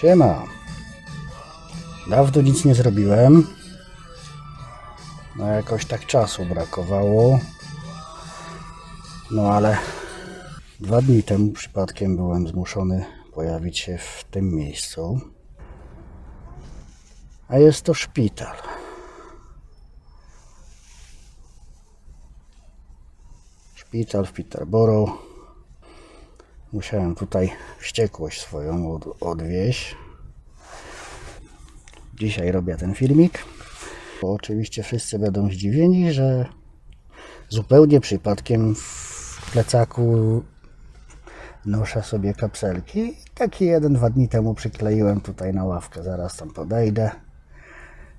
Siema. Dawno nic nie zrobiłem. No jakoś tak czasu brakowało. No ale dwa dni temu przypadkiem byłem zmuszony pojawić się w tym miejscu. A jest to szpital. Szpital w Peterborough. Musiałem tutaj wściekłość swoją od, odwieźć. Dzisiaj robię ten filmik. Bo oczywiście wszyscy będą zdziwieni, że zupełnie przypadkiem w plecaku noszę sobie kapselki. Taki jeden, dwa dni temu przykleiłem tutaj na ławkę. Zaraz tam podejdę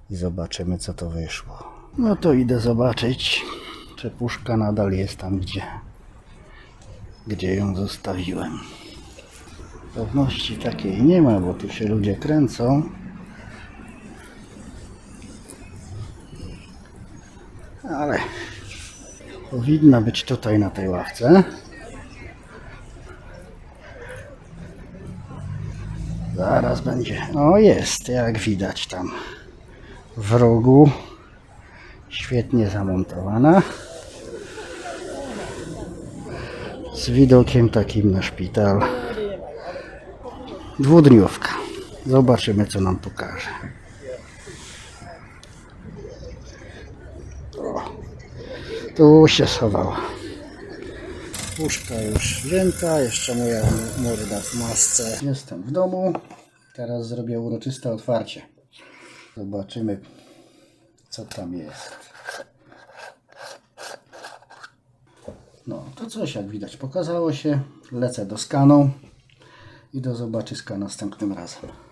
i zobaczymy co to wyszło. No to idę zobaczyć, czy puszka nadal jest tam, gdzie, gdzie ją zostawiłem. Pewności takiej nie ma, bo tu się ludzie kręcą. Ale powinna być tutaj na tej ławce. Zaraz będzie. O, jest, jak widać tam w rogu. Świetnie zamontowana. Z widokiem takim na szpital. Dwudniówka. Zobaczymy, co nam pokaże. O, tu się schowała. Puszka już wzięta, jeszcze moja morda w masce. Jestem w domu. Teraz zrobię uroczyste otwarcie. Zobaczymy, co tam jest. No, to coś jak widać pokazało się. Lecę do skanu i do zobaczyska następnym razem.